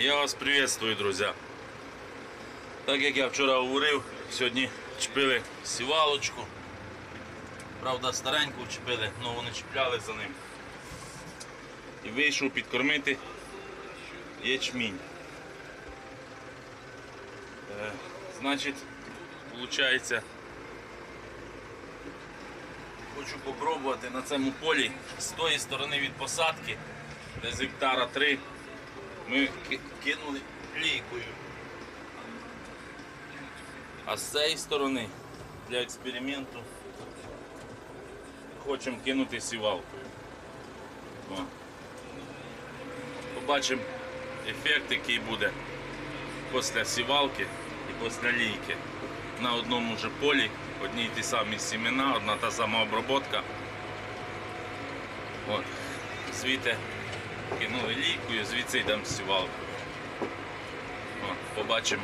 Я вас приветствую, друзі. Так як я вчора говорив, сьогодні чпили сівалочку. Правда, стареньку чпили, але вони чіпляли за ним. І вийшов підкормити ячмінь. Е, значить, виходить, хочу попробувати на цьому полі з тої сторони від посадки, десь гектара 3, ми кинули лійкою. А з цієї сторони для експерименту хочемо кинути сівалкою. О. Побачимо ефект, який буде після сівалки і після лійки. На одному же полі одні й ті самі сімена, одна та сама обробка. От. Звідти кинули лійкою, звідси йдемо сівалкою. От, побачимо,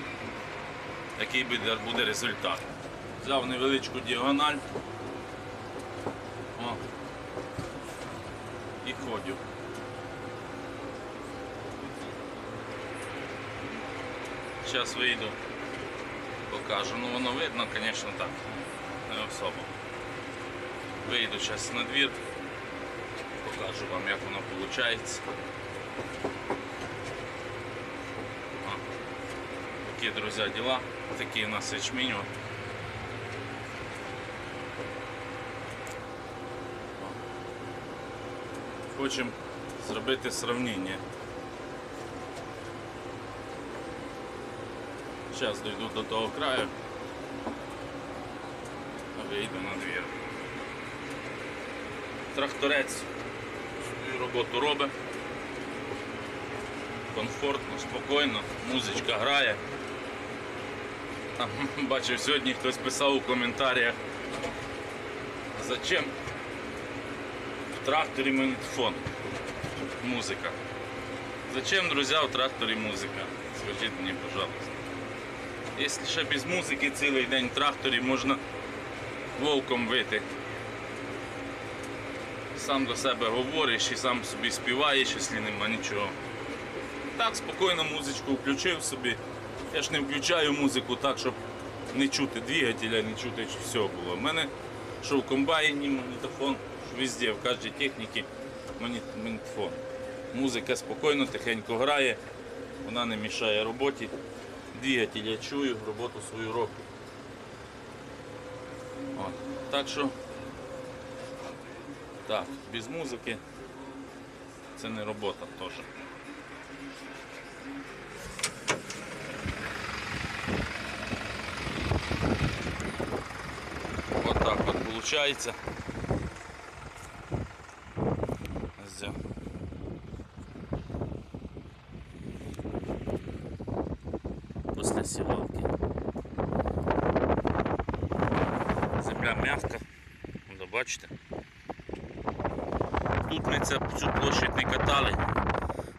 який буде результат. Взяв невеличку діагональ. О. І ходю. Зараз вийду, покажу. Ну воно видно, звісно, так. Не особо. Вийду зараз на двір, покажу вам, як воно виходить. Такі, друзі, діла. Такі у нас ячмінь. Хочемо зробити сравнення. Зараз дойду до того краю, а вийду на двір. Тракторець свою роботу робить. Комфортно, спокійно, музичка грає. Там, бачив, сьогодні хтось писав у коментарях, зачем в тракторі магнітофон, музика. Зачем, друзі, в тракторі музика? Скажіть мені, пожалуйста. Якщо ще без музики цілий день в тракторі можна вовком вити. Сам до себе говориш і сам собі співаєш, якщо нема нічого. Так, спокійно музичку включив собі. Я ж не включаю музику так, щоб не чути двигателя, не чути що все було. У мене що в комбайні магнітофон, що везде, в кожній техніці магні- магнітофон. Музика спокійно, тихенько грає, вона не мішає роботі. Двигатель я чую, роботу свою роблю. От. Так що так, без музики це не робота теж. Вот так вот получается. Взял. После сівалки. Земля м'яка. Ну, бачите. Тут цю площадь не катали.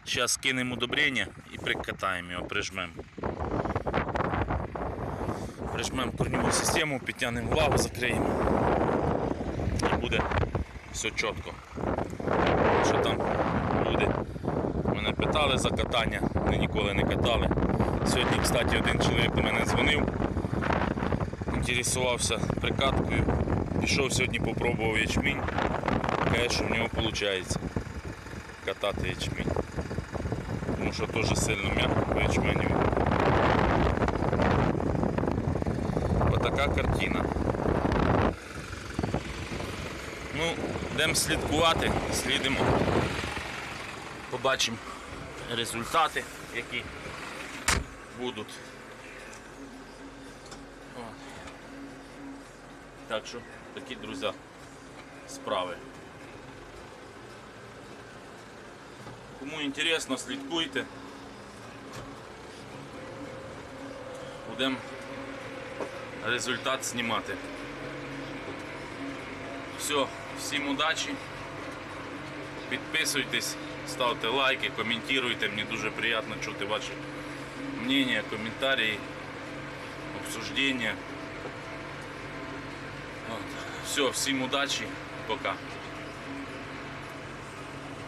Зараз кинемо удобрення і прикатаємо його, прижмемо. Прижмемо корневу систему, підтягнемо влагу, закриємо. І буде все чітко. Що там люди мене питали за катання, вони ніколи не катали. Сьогодні, кстати, один чоловік до мене дзвонив, інтересувався прикаткою. Пішов сьогодні, попробував ячмінь. Каже, що в нього виходить катати ячмінь. Тому що теж сильно м'яко по ячменю. Отака картина. Ну, йдемо слідкувати, слідимо. Побачимо результати, які будуть. Так що такі, друзі, справи. Кому інтересно, слідкуйте. Будемо результат знімати. Все, всім удачі. Підписуйтесь, ставте лайки, коментуйте. Мені дуже приємно чути ваші мнення, коментарі, обсуждення. Все, всім удачі, пока.